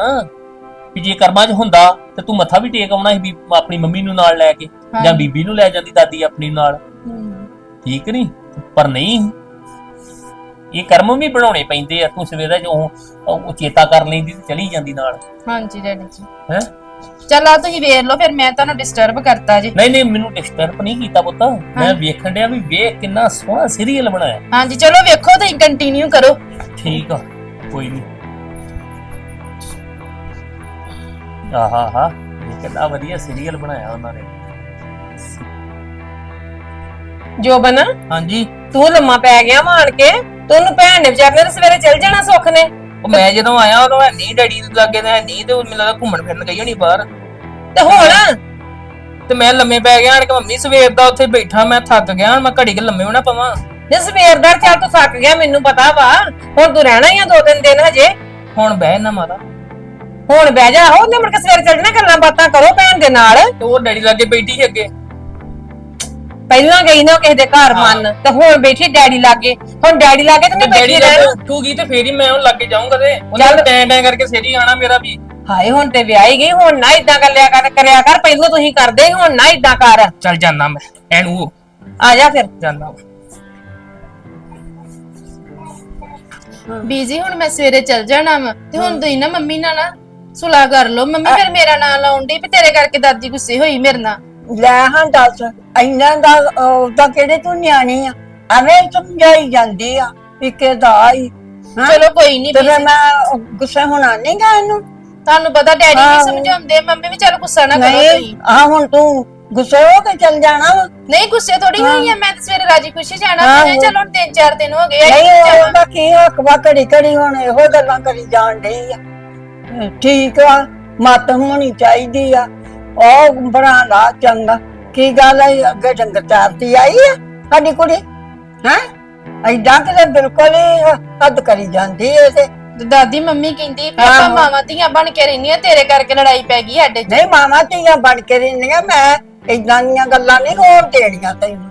S3: ਵੀ ਜੇ ਕਰਮਾਂ 'ਚ ਹੁੰਦਾ ਤੇ ਤੂੰ ਮੱਥਾ ਵੀ ਟੇਕ ਆਉਣਾ ਸੀ ਵੀ ਆਪਣੀ ਮੰਮੀ ਨੂੰ ਨਾਲ ਲੈ ਕੇ ਜਾਂ
S2: ਹਾਂਜੀ।
S3: ਬੀਬੀ ਨੂੰ ਲੈ ਜਾਂਦੀ ਦਾਦੀ ਆਪਣੀ ਨਾਲ।
S2: ਹੂੰ।
S3: ਠੀਕ ਨਹੀਂ? ਪਰ ਨਹੀਂ। ਇਹ ਕਰਮ ਵੀ ਬਣਾਉਣੇ ਪੈਂਦੇ ਆ ਤੂੰ ਸਵੇਰੇ ਜੋ ਉਹ ਚੇਤਾ ਕਰ ਲੈਂਦੀ ਤੇ ਚਲੀ ਜਾਂਦੀ ਨਾਲ।
S2: ਹਾਂਜੀ ਡੈਡੀ ਜੀ।
S3: ਹੈ?
S2: ਚਲ ਆ ਤੁਸੀਂ ਵੇਖ ਲਓ ਫਿਰ ਮੈਂ ਤੁਹਾਨੂੰ ਡਿਸਟਰਬ ਕਰਤਾ ਜੀ।
S3: ਨਹੀਂ ਨਹੀਂ ਮੈਨੂੰ ਡਿਸਟਰਬ ਨਹੀਂ ਕੀਤਾ ਪੁੱਤ। ਮੈਂ ਵੇਖਣ ਡਿਆ ਵੀ ਵੇਖ ਕਿੰਨਾ ਸੋਹਣਾ ਸੀਰੀਅਲ ਬਣਾਇਆ।
S2: ਹਾਂਜੀ ਚਲੋ ਵੇਖੋ ਤੁਸੀਂ ਕੰਟੀਨਿਊ ਕਰੋ।
S3: ਠੀਕ ਆ ਕੋਈ ਨਹੀਂ। ਆਹਾ ਹਾ ਇਹ ਕਿੰਨਾ ਵਧੀਆ ਸੀਰੀਅਲ ਬਣਾਇਆ ਉਹਨਾਂ ਨੇ।
S1: ਜੋਬਨ
S4: ਹਾਂਜੀ।
S1: ਤੂੰ ਲੰਮਾ ਪੈ ਗਿਆ ਮਾਣ ਕੇ ਤੈਨੂੰ ਭੈਣ ਨੇ ਵਿਚਾਰ ਨੇ ਸਵੇਰੇ ਚੱਲ ਜਾਣਾ ਸੁੱਖ ਨੇ।
S4: ਉਹ ਮੈਂ ਜਦੋਂ ਆਇਆ ਉਦੋਂ ਹੈ ਨਹੀਂ ਡੈਡੀ ਦੇ ਲਾਗੇ ਤੇ ਹੈ ਨਹੀਂ ਤੇ ਮੈਨੂੰ ਲੱਗਦਾ ਘੁੰਮਣ ਫਿਰਨ ਗਈ ਹੋਣੀ ਬਾਹਰ।
S1: ਤੇ ਹੁਣ?
S4: ਤੇ ਮੈਂ ਲੰਮੇ ਪੈ ਗਿਆ ਆਣ ਕੇ ਮੰਮੀ ਸਵੇਰ ਦਾ ਉੱਥੇ ਬੈਠਾ ਮੈਂ ਥੱਕ ਗਿਆ ਹੁਣ ਮੈਂ ਘੜੀ ਕੇ ਲੰਮੇ ਹੋਣਾ ਪਵਾਂ।
S1: ਜੇ ਸਵੇਰ ਦਾ ਚੱਲ ਤੂੰ ਥੱਕ ਗਿਆ ਮੈਨੂੰ ਪਤਾ ਵਾ ਹੁਣ ਤੂੰ ਰਹਿਣਾ ਹੀ ਆ ਦੋ ਤਿੰਨ ਦਿਨ ਹਜੇ।
S4: ਹੁਣ ਬਹਿ ਨਾ ਮਾਤਾ।
S1: ਹੁਣ ਬਹਿ ਜਾ ਹੋ ਉਹਨੇ ਮੁੜ ਕੇ ਸਵੇਰੇ ਚੱਲ ਜਾਣਾ ਗੱਲਾਂ ਬਾਤਾਂ ਕਰੋ ਭੈਣ ਦੇ ਨਾਲ।
S4: ਤੇ ਉਹ ਡੈਡੀ ਲਾਗੇ ਬੈਠੀ ਸੀ ਅੱਗੇ।
S1: ਪਹਿਲਾਂ ਗਈ ਨਾ ਕਿਸੇ ਦੇ ਘਰ ਮੰਨ ਤੇ ਹੁਣ ਬੈਠੀ ਡੈਡੀ ਲਾਗੇ। ਹੁਣ ਡੈਡੀ ਲਾਗੇ ਤੇ
S4: ਤੇ
S1: ਨਹੀਂ
S4: ਡੈਡੀ
S1: ਬੈਠੀ
S4: ਲਾਗੇ
S1: ਰਹਿਣਾ
S4: ਉੱਠੂਗੀ ਤੇ ਫੇਰ ਹੀ ਮੈਂ ਉਹ ਲਾਗੇ ਜਾਊਂਗਾ ਤੇ।
S1: ਚੱਲ।
S4: ਉਹਨੇ ਟੈਂ ਟੈਂ ਕਰਕੇ ਸੇਰੀ ਆਣਾ ਮੇਰਾ ਵੀ।
S1: ਹਾਏ ਹੁਣ ਤੇ ਵਿਆਹੀ ਗਈ ਹੁਣ ਨਾ ਇਦਾਂ ਕਰਿਆ ਕਰ ਕਰਿਆ ਕਰ ਪਹਿਲਾਂ ਤੁਸੀਂ ਕਰਦੇ ਸੀ, ਹੁਣ ਨਾ ਇਦਾਂ ਕਰ।
S4: ਚੱਲ ਜਾਨਾ ਮੈਂ ਐਨ ਉਹ।
S1: ਆ ਜਾ ਫਿਰ।
S4: ਜਾਨਾ
S2: ਬੀਜੀ ਹੁਣ ਮੈਂ ਸਵੇਰੇ ਚੱਲ ਜਾਣਾ ਵਾ ਤੇ ਹੁਣ ਤੁਸੀਂ ਨਾ ਮੰਮੀ ਨਾਲ ਨਾ ਸੁਲਾ ਕਰ ਲਓ ਮੰਮੀ ਫਿਰ ਮੇਰਾ ਨਾਂ ਲਾਉਣ ਦੀ ਵੀ ਤੇਰੇ ਕਰਕੇ ਦਾਦੀ ਗੁੱਸੇ ਹੋਈ ਮੇਰੇ ਨਾਲ
S5: ਲੈ ਹਾਂ ਦੱਸ ਇੰਨਾ ਦਾ ਉਹਦਾ ਕਿਹੜੇ ਤੂੰ ਨਿਆਣੀ ਆ ਐਵੇਂ ਸਮਝਾਈ ਜਾਂਦੀ ਆ ਇੱਕੇ ਦਾ ਹੀ?
S2: ਚਲੋ ਕੋਈ ਨਹੀਂ
S5: ਤੇ ਫਿਰ ਮੈਂ ਗੁੱਸੇ ਹੋਣਾ ਨਹੀਂ ਗਾ ਇਹਨੂੰ
S2: ਤੁਹਾਨੂੰ ਪਤਾ ਡੈਡੀ ਵੀ। ਸਮਝਾਉਂਦੇ ਮੰਮੀ ਵੀ ਚੱਲ ਗੁੱਸਾ ਨਾ ਕਰੋ ਤੁਸੀਂ
S5: ਆ ਹੁਣ ਤੂੰ ਗੁੱਸੇ ਹੋ ਕੇ ਚੱਲ ਜਾਣਾ ਵਾ।
S2: ਨਹੀਂ ਗੁੱਸੇ ਥੋੜੀ ਹੋਈ ਆ ਮੈਂ ਤਾਂ ਸਵੇਰੇ ਰਾਜੀ ਖੁਸ਼ੀ ਜਾਣਾ। ਮੈਂ ਚਲੋ ਹੁਣ ਤਿੰਨ ਚਾਰ ਦਿਨ ਹੋ ਗਏ
S5: ਨਹੀਂ। ਉਹਦਾ ਕੀ ਹੱਕ ਵਾ ਘੜੀ ਘੜੀ ਹੁਣ ਇਹੋ ਗੱਲਾਂ ਕਰੀ ਜਾਣ ਡਈ ਆ ਠੀਕ ਆ ਮਤ ਹੋਣੀ ਚਾਹੀਦੀ ਆ। ਉਹ ਬਣਾ ਲਾ ਚੰਗਾ। ਕੀ ਗੱਲ ਹੈ ਅੱਗੇ ਡੰਗਰ ਚਾਰਤੀ ਆਈ ਆ ਸਾਡੀ ਕੁੜੀ? ਹੈ? ਐਦਾਂ ਕਿ ਬਿਲਕੁਲ ਹੀ ਹੱਦ ਕਰੀ ਜਾਂਦੀ ਏ ਤੇ।
S2: ਤੇ ਦਾਦੀ ਮੰਮੀ ਕਹਿੰਦੀ ਵੀ ਆਪਾਂ
S5: ਆਹੋ।
S2: ਮਾਵਾਂ ਧੀਆਂ ਬਣ ਕੇ ਰਹਿੰਦੀਆਂ ਤੇਰੇ ਕਰਕੇ ਲੜਾਈ ਪੈ ਗਈ ਸਾਡੇ 'ਚ।
S5: ਨਹੀਂ ਮਾਮਾ ਧੀਆਂ ਬਣ ਕੇ ਰਹਿੰਦੀਆਂ ਮੈਂ ਇਦਾਂ ਦੀਆਂ ਗੱਲਾਂ ਨਹੀਂ ਹੋਣ ਦੇਣੀਆਂ ਤੈਨੂੰ।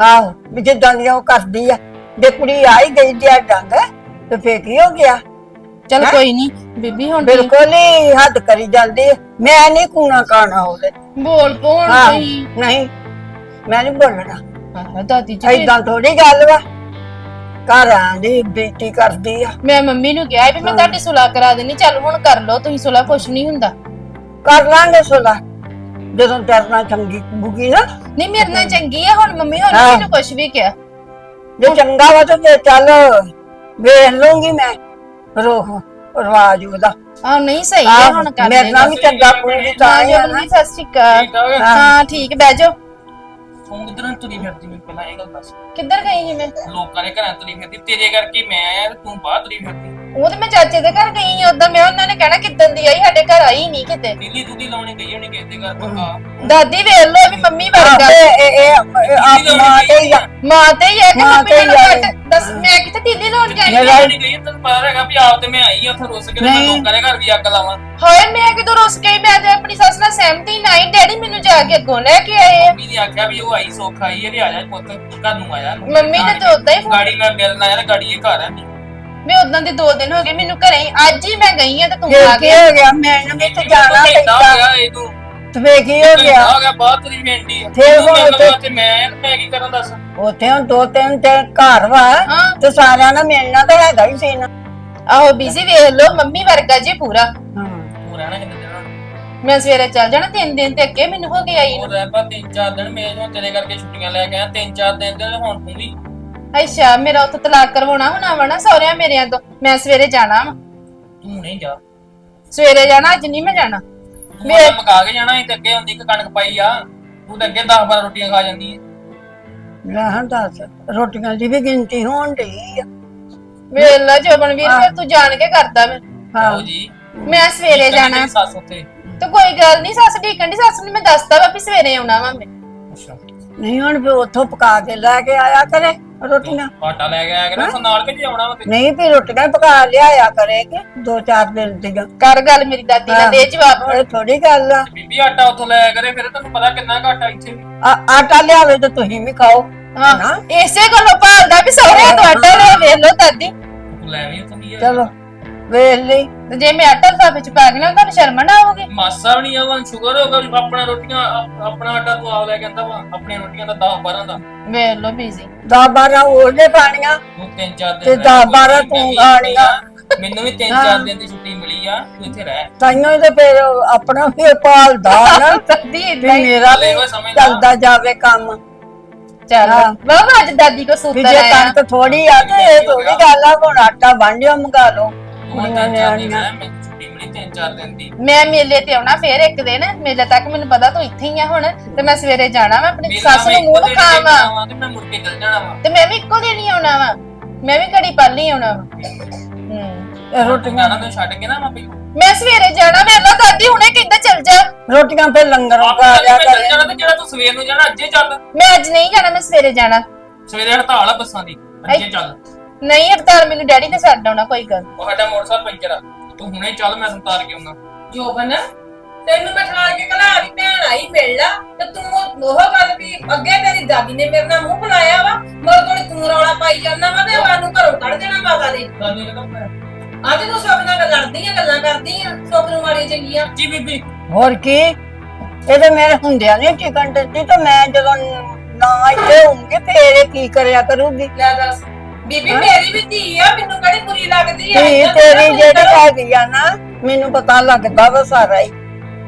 S5: ਆਹੋ ਵੀ ਜਿੱਦਾਂ ਦੀਆਂ ਉਹ ਕਰਦੀ ਆ। ਜੇ ਕੁੜੀ ਆਈ ਗਈ ਤੇ ਡੰਗ ਤੇ ਫੇਰ ਕੀ ਹੋ ਗਿਆ?
S2: ਚਲ
S5: ਹੈਂ?
S2: ਕੋਈ ਨਹੀਂ ਬੀਬੀ ਹੁਣ
S5: ਬਿਲਕੁਲ ਹੀ ਹੱਦ ਕਰੀ ਜਾਂਦੀ। ਮੈਂ ਨਹੀਂ ਕੂਣਾ ਕਾਣਾ ਉਹਦੇ।
S2: ਬੋਲ ਪੋਣ ਤੁਸੀਂ?
S5: ਨਹੀਂ ਮੈਂ ਨਹੀਂ ਬੋਲਣਾ।
S2: ਆਹ ਦਾਦੀ ਜੀ
S5: ਏਦਾਂ ਥੋੜੀ ਗੱਲ ਵਾ। ਘਰ ਆਂਦੀ ਬੇਟੀ ਕਰਦੀ ਆ।
S2: ਮੈਂ ਮੰਮੀ ਨੂੰ ਕਿਹਾ ਵੀ ਮੈਂ ਤੁਹਾਡੀ ਸੁਲਾਹ ਕਰਾ ਦੇਣੀ ਚੱਲ ਹੁਣ ਕਰ ਲਓ ਤੁਸੀਂ ਸੁਲਾਹ ਕੁਛ ਨਹੀਂ ਹੁੰਦਾ।
S5: ਕਰ ਲਾਂਗੇ ਸੁਲਾ। ਜਦੋਂ ਤੇਰੇ ਨਾਲ ਚੰਗੀ ਬੁਗੀ ਨਾ।
S2: ਨਹੀਂ ਮੇਰੇ ਨਾਲ ਚੰਗੀ ਆ ਹੁਣ ਮੰਮੀ ਹੁਣ
S5: ਹਾਂ।
S2: ਮੈਨੂੰ ਕੁਛ ਵੀ ਕਿਹਾ।
S5: ਜੇ ਚੰਗਾ ਵਾ ਤਾਂ ਫਿਰ ਚੱਲ ਵੇਖ ਲੂੰਗੀ ਮੈਂ। ਰੋਹ ਰਵਾਜ ਉਹਦਾ।
S2: ਆਹ ਨਹੀਂ ਸਹੀ ਹੈ ਹੁਣ ਕਰ
S5: ਮੇਰੇ ਨਾਲ ਵੀ ਚੰਗਾ ਪੂਰੀ ਤਾਂ ਆ ਨਾ।
S2: ਸਤਿ ਸ਼੍ਰੀ ਅਕਾਲ।
S4: ਠੀਕ ਠਾਕ
S2: ਹਾਂ ਠੀਕ ਬਹਿ ਜਾਓ।
S4: ਤੂੰ ਕਿੱਧਰ ਨੂੰ ਤੁਰੀ ਫਿਰਦੀ ਮੈਨੂੰ ਪਹਿਲਾਂ ਇਹ ਗੱਲ ਦੱਸ।
S2: ਕਿੱਧਰ ਗਈ ਸੀ ਮੈਂ?
S4: ਲੋਕਾਂ ਦੇ ਘਰਾਂ ਤੁਰੀ ਫਿਰਦੀ ਤੇਰੇ ਕਰਕੇ ਮੈਂ ਆਇਆ ਤੇ ਤੂੰ ਬਾਹਰ ਤੁਰੀ ਫਿਰਦੀ।
S2: ਉਹ ਤੇ ਮੈਂ ਚਾਚੇ ਦੇ ਘਰ ਗਈ ਉਦੋਂ ਮੈਂ ਉਹਨਾਂ ਨੇ ਕਹਿਣਾ ਕਿੱਦਣ ਦੀ ਆਈ ਸਾਡੇ ਘਰ ਆਈ ਨਹੀਂ ਕਿਤੇ।
S4: ਨੀਲੀ ਦੂਦੀ ਲਾਉਣੀ ਗਈ ਹੋਣੀ ਕਿਸੇ ਦੇ ਘਰ ਪੱਕਾ
S2: ਦਾਦੀ ਵੇਖ ਲੋ ਵੀ ਮੰਮੀ ਵਰਗਾ।
S5: ਇਹ ਇਹ ਇਹ ਆਪ ਮਾਂ ਤੇ ਹੀ ਆ।
S2: ਮਾਂ ਤੇ ਹੀ ਹੈ ਕਿ
S5: ਮਾਂ
S2: ਮੰਮੀ
S5: ਤੇ ਹੀ
S2: ਨੂੰ
S5: ਆ।
S2: ਘੱਟ ਦੱਸ ਮੈਂ ਕਿੱਥੇ ਲਾਉਣ ਜਾਣੀ
S5: ਮੇਰਾ-
S4: ਨਹੀਂ ਗਈ ਤੈਨੂੰ ਪਤਾ ਹੈਗਾ ਵੀ ਆਪ ਤੇ ਮੈਂ ਆਈ ਆ ਉੱਥੇ ਰੁੱਸ ਕੇ ਤੇ ਮੈਂ
S5: ਨਹੀਂ।
S4: ਲੋਕਾਂ ਦੇ ਘਰ ਵੀ ਅੱਗ ਲਾਵਾਂ।
S2: ਹਾਏ ਮੈਂ ਕਿਦੋਂ ਰੁੱਸ ਗਈ ਮੈਂ ਤੇ ਆਪਣੀ ਸੱਸ ਨਾਲ ਸਹਿਮਤੀ ਨਹੀਂ। ਡੈਡੀ ਮੈਨੂੰ ਜਾ ਕੇ ਅੱਗੋਂ ਲੈ ਕੇ ਆਏ ਆ।
S4: ਮੰਮੀ ਨੇ ਆਖਿਆ ਵੀ ਉਹ ਆਈ ਸੌਖਾ ਆਈ ਇਹਦੇ ਆ ਜਾ ਪੁੱਤ ਘਰ ਨੂੰ ਆਇਆ
S2: ਮੰਮੀ ਨੇ ਤਾਂ ਉਦਾਂ ਹੀ ਫੋਨ
S4: ਗਾੜੀ ਮੈਂ ਮਿਲਣ ਆਇਆ ਤੇ ਗਾੜੀ ਇਹ ਘਰ ਹੈ ਨਹੀਂ
S2: ਮੈਂ ਉਦਾਂ ਦੇ 2 ਦਿਨ ਹੋ ਗਏ ਮੈਨੂੰ ਘਰੇ ਹੀ। ਅੱਜ ਹੀ ਮੈਂ ਗਈ ਆ ਤੇ ਤੂੰ ਆ
S5: ਕੀ
S2: ਗਿਆ।
S5: ਹੋ ਗਿਆ? ਮੈਨੂੰ ਵੀ ਤੇ ਜਾਣਾ
S4: ਪੈਂਦਾ।
S5: ਪੈਂਦਾ
S4: ਗਿਆ ਇਹ ਤੂੰ।
S5: ਤੇ ਵੇ ਕੀ ਹੋ ਗਿਆ?
S4: ਹੋ ਗਿਆ ਬਾਹਰ ਤੁਰੀ ਫਿਰਦੀ ਆ।
S5: ਫਿਰ
S4: ਤੂੰ
S5: ਹੁਣ
S4: ਮੈਂ ਤੇ ਕੀ ਕਰਾਂ ਦੱਸ?
S5: ਉੱਥੇ ਹੁਣ ਦੋ ਤਿੰਨ ਤੇ ਘਰ ਵਾ
S2: ਹਾਂ।
S5: ਤੇ ਸਾਰਿਆਂ ਨਾਲ ਮਿਲਣਾ ਤਾਂ ਹੈਗਾ ਹੀ ਸੀ ਨਾ।
S2: ਆਹੋ ਬਿਜ਼ੀ ਵੇਖ ਲੋ ਮੰਮੀ ਵਰਗਾ ਜੇ ਪੂਰਾ।
S4: ਤੂੰ ਰਹਿਣਾ ਕਿੰਨੇ ਦਿਨ
S2: ਮੈਂ ਸਵੇਰੇ ਚੱਲ ਜਾਣਾ ਤਿੰਨ ਦਿਨ ਤੇ ਅੱਗੇ ਮੈਨੂੰ ਹੋ ਗਿਆ ਆਈ
S4: ਉਹ ਰਹਿ ਪਾ ਤਿੰਨ ਚਾਰ ਦਿਨ ਮੈਂ ਹੁਣ ਤੇਰੇ ਕਰਕੇ ਛੁੱਟੀਆਂ ਲੈ ਕੇ ਆਇਆ ਤਿੰਨ ਚਾਰ ਦਿਨ ਦੇ ਹੁਣ ਤੂੰ ਵੀ
S2: ਅੱਛਾ ਮੇਰਾ ਉੱਥੇ ਤਲਾਕ ਕਰਵਾਉਣਾ ਹੋਣਾ ਵਾ ਨਾ ਸਹੁਰਿਆਂ ਮੇਰਿਆਂ ਤੋਂ। ਮੈਂ ਸਵੇਰੇ ਜਾਣਾ ਵਾ।
S4: ਤੂੰ ਨਹੀਂ ਜਾ।
S2: ਸਵੇਰੇ ਜਾਣਾ ਅੱਜ ਨਹੀਂ ਮੈਂ ਜਾਣਾ।
S4: ਤੂੰ ਤਾਂ ਪਕਾ ਕੇ ਜਾਣਾ ਤੇ ਅੱਗੇ ਹੁੰਦੀ ਇੱਕ ਕਣਕ ਪਾਈ ਆ। ਤੂੰ ਤਾਂ ਅੱਗੇ 10 12 ਰੋਟੀਆਂ ਖਾ ਜਾਂਦੀ ਹੈ
S5: ਰਹਿਣ ਦੱਸ ਰੋਟੀਆਂ ਦੀ ਵੀ ਗਿਣਤੀ ਹੋਣ ਢਈ ਆ।
S2: ਵੇਖ ਲਾ ਜੋਬਨ ਵੀਰ ਫਿਰ ਤੂੰ ਜਾਣ ਕੇ ਕਰਦਾ ਮੈਂ
S5: ਹਾਂ।
S4: ਜੀ।
S2: ਮੈਂ ਸਵੇਰੇ ਜਾਣਾ।
S4: ਤੇਰੀ ਸੱਸ ਉੱਥੇ।
S2: ਤੇ ਕੋਈ ਗੱਲ ਨਹੀਂ ਸੱਸ ਢੀਕਣ ਦੀ ਸੱਸ ਨੂੰ ਮੈਂ ਦੱਸਤਾ ਵਾ ਵੀ ਸਵੇਰੇ ਆਉਣਾ ਵਾ ਮੈਂ।
S4: ਅੱਛਾ।
S5: ਨਹੀਂ ਹੁਣ ਵੀ ਉੱਥੋਂ ਪਕਾ ਕੇ ਲੈ ਕੇ ਆਇਆ ਕਰੇ। ਰੋਟੀਆਂ?
S4: ਆਟਾ ਲੈ ਕੇ ਆਇਆ ਕਰਾਂ ਨਾਲ ਕਿ ਆਉਣਾ ਵਾ ਤੇ
S5: ਨਹੀਂ ਵੀ ਰੋਟੀਆਂ ਹੀ ਪਕਾ ਲਿਆਇਆ ਕਰੇ ਕਿ ਦੋ ਚਾਰ ਦਿਨ ਦੀਆਂ
S2: ਕਰ ਗੱਲ ਮੇਰੀ ਦਾਦੀ ਨਾਲ ਦੇ ਜਵਾਬ ਹੁਣ।
S5: ਇਹ ਥੋੜੀ ਗੱਲ ਆ।
S4: ਬੀਬੀ ਆਟਾ ਉੱਥੋਂ ਲੈ ਆਇਆ ਕਰੇ ਫਿਰ ਤੈਨੂੰ ਪਤਾ ਕਿੰਨਾ ਘਾਟਾ ਇੱਥੇ ਵੀ।
S5: ਆ- ਆਟਾ ਲਿਆਵੇ ਤੇ ਤੁਸੀਂ ਵੀ ਖਾਓ
S2: ਹਾਂ ਇਸੇ ਗੱਲੋਂ ਭਾਲਦਾ ਵੀ ਸਹੁਰਿਆਂ ਤੋਂ ਆਟਾ ਲੈ ਵੇਖ ਲੋ ਦਾਦੀ।
S4: ਤੂੰ ਲੈ ਵੀ ਉੱਥੋਂ ਦੀ ਆ?
S5: ਚਲੋ। ਵੇਖ ਲਈ
S2: ਤੇ ਜੇ ਮੈਂ ਆਟਾ ਲਿਫਾਫੇ ਚ ਪਾ ਕੇ ਤੁਹਾਨੂੰ ਸ਼ਰਮ ਨਾ ਆਉਗੀ
S4: ਮਾਸਾ ਵੀ ਨਹੀਂ ਆਉਂਦਾ ਸ਼ੁਗਰ ਹੋਗਾ ਵੀ ਆਪਣਾ ਰੋਟੀਆਂ ਆਪ- ਆਪਣਾ ਆਟਾ ਤੂੰ ਆਪ ਲੈ ਕੇ ਆਂਦਾ ਵਾ ਆਪਣੀਆਂ ਰੋਟੀਆਂ ਦਾ 10 12 ਦਾ।
S2: ਵੇਖ ਲੋ ਬੀਜ਼ੀ
S5: 10 12 ਉਹਦੇ ਪਾਣੀਆਂ
S4: ਤੂੰ ਤਿੰਨ ਚਾਰ ਦਿਨ
S5: ਤੇ
S4: ਰਹਿ,
S5: ਦਸ
S4: ਕੋਈ
S5: ਬਾਰਾਂ ਤੂੰ
S4: ਵੀ। ਇੱਥੇ ਮੈਨੂੰ ਵੀ ਤਿੰਨ ਚਾਰ ਦਿਨ ਦੀ ਛੁੱਟੀ ਮਿਲੀ ਆ ਤੂੰ ਇੱਥੇ ਰਹਿ।
S5: ਤਾਈਓ ਤੇ ਫਿਰ ਆਪਣਾ ਵੀ ਪਾਲਦਾ ਨਾ
S2: ਦਾਦੀ [laughs]
S5: ਵੀ
S2: ਇਦਾਂ
S5: ਮੇਰਾ ਵੀ
S4: ਉਹ ਸਮਝਦਾ।
S5: ਚੱਲਦਾ ਜਾਵੇ ਕੰਮ।
S2: ਚੱਲ
S5: ਹਾਂ।
S2: ਬਾਬਾ ਅੱਜ ਦਾਦੀ ਕੋ
S5: ਵੀ
S2: ਸੂਤਰ
S5: ਜੇ
S2: ਆਇਆ।
S5: ਕਣਕ ਥੋੜੀ ਆ ਤੇ ਇਹ ਥੋੜੀ ਗੱਲ ਆ ਹੁਣ ਆਟਾ ਜਾ ਮੰਗਾ ਲਓ। ਕੁੜੀਆਂ
S4: ਤਿੰਨ ਚਾਰ ਦਿਨ ਰਹਿ, ਮੈਨੂੰ ਛੁੱਟੀ ਮਿਲੀ ਤਿੰਨ ਚਾਰ ਦਿਨ ਦੀ।
S2: ਮੈਂ ਮੇਲੇ ਤੇ ਆਉਣਾ ਫੇਰ ਇੱਕ ਦਿਨ ਮੇਲੇ ਤੱਕ ਮੈਨੂੰ ਪਤਾ ਤੂੰ ਇੱਥੇ ਹੀ ਆ ਹੁਣ ਤੇ ਮੈਂ ਸਵੇਰੇ ਜਾਣਾ ਵਾ ਆਪਣੀ ਸੱਸ ਨੂੰ ਮੂੰਹ ਦਿਖਾਵਾਂ
S4: ਵਾ ਤੇ ਮੈਂ ਮੁੜ ਕੇ ਚੱਲ ਜਾਣਾ ਵਾ।
S2: ਤੇ ਮੈਂ ਵੀ ਇੱਕੋ ਦਿਨ ਹੀ ਆਉਣਾ ਵਾ। ਮੈਂ ਵੀ ਘੜੀ ਪਾਲੀ ਆਉਣਾ ਵਾ। ਹੂੰ।
S5: ਰੋਟੀਆਂ
S4: ਜਾਣਾ ਤੈਨੂੰ ਛੱਡ ਕੇ ਨਾ ਮੈਂ ਪਹਿਲਾਂ।
S2: ਮੈਂ ਸਵੇਰੇ ਜਾਣਾ ਵੇਲਾ ਦਾਦੀ ਹੁਣੇ ਕਹਿੰਦਾ ਚੱਲ ਜਾ।
S5: ਰੋਟੀਆਂ ਫਿਰ ਲੰਗਰੋਂ
S4: ਚੱਲ
S5: ਲਿਆ
S4: ਮੈਂ ਚੱਲ
S5: ਕਰੇ।
S4: ਜਾਣਾ ਤੇ ਜਿਹੜਾ ਤੂੰ ਸਵੇਰ ਨੂੰ ਜਾਣਾ ਅੱਜੇ ਚੱਲ।
S2: ਮੈਂ ਅੱਜ ਨਹੀਂ ਜਾਣਾ ਮੈਂ ਸਵੇਰੇ ਜਾਣਾ।
S4: ਸਵੇਰੇ ਹੜਤਾਲ ਆ ਬੱਸਾਂ ਦੀ ਅੱਜੇ ਚੱਲ।
S2: ਨਹੀਂ ਹੜਤਾਲ ਮੈਨੂੰ ਡੈਡੀ ਨੇ ਛੱਡ ਆਉਣਾ ਕੋਈ ਗੱਲ
S4: ਉਹ ਸਾਡਾ ਮੋਟਰਸਾਈਕਲ ਪੰਚਰ ਆ। ਤੂੰ ਹੁਣੇ ਚੱਲ ਮੈਂ ਤੈਨੂੰ ਤਾਰ ਕੇ ਆਉਣਾ।
S1: ਜੋਬਨ ਤੈਨੂੰ ਮੈਂ ਠਾਲ ਕੇ ਕਲਾ ਵੀ ਭੈਣ ਆਈ ਮਿਲ ਲਾ। ਤੇ ਤੂੰ ਉਹ ਉਹ ਗੱਲ ਵੀ ਅੱਗੇ ਤੇਰੀ ਦਾਦੀ ਨੇ ਮੇਰੇ ਨਾਲ ਮੂੰਹ ਬੁਲਾਇਆ ਵਾ। ਮਰ ਕੋਲ ਤੂੰ ਰੌਲਾ ਪਾਈ ਜਾਂਦਾ ਵਾ ਤੇ ਸਾਨੂੰ ਘਰੋਂ ਕੱਢ ਦੇਣਾ ਮਾਤਾ ਨੇ।
S4: ਦਾਦੀ ਨੇ ਕਹਿੰਦਾ
S1: ਅੱਜ ਤੂੰ ਸੁੱਖ ਨਾਲ ਲੜਦੀ ਆ ਗੱਲਾਂ ਕਰਦੀ ਆ। ਸੁੱਖ ਨੂੰ ਮਾੜੀ ਚੰਗੀਆਂ।
S4: ਜੀ ਬੀਬੀ।
S5: ਹੋਰ ਕੀ? ਇਹਦੇ ਮੇਰੇ ਹੁੰਦਿਆਂ ਨਹੀਂ ਟਿਕਣ ਦਿੱਤੀ ਤੇ ਮੈਂ ਜਦੋਂ ਨਾ ਇੱਥੇ ਹੋਊਂਗੀ ਫੇਰ ਇਹ ਕੀ ਕਰਿਆ ਕਰੂਗੀ?
S1: ਲੈ ਦੱਸ। ਬੀਬੀ ਮੇਰੀ ਵੀ ਧੀ ਆ ਮੈਨੂੰ ਕਿਹੜੀ ਬੁਰੀ ਲੱਗਦੀ ਆ?
S5: ਧੀ ਤੇਰੀ ਜਿਹੜੀ। ਹੈਗੀ ਆ ਨਾ ਮੈਨੂੰ ਪਤਾ ਲੱਗਦਾ ਵਾ ਸਾਰਾ ਹੀ।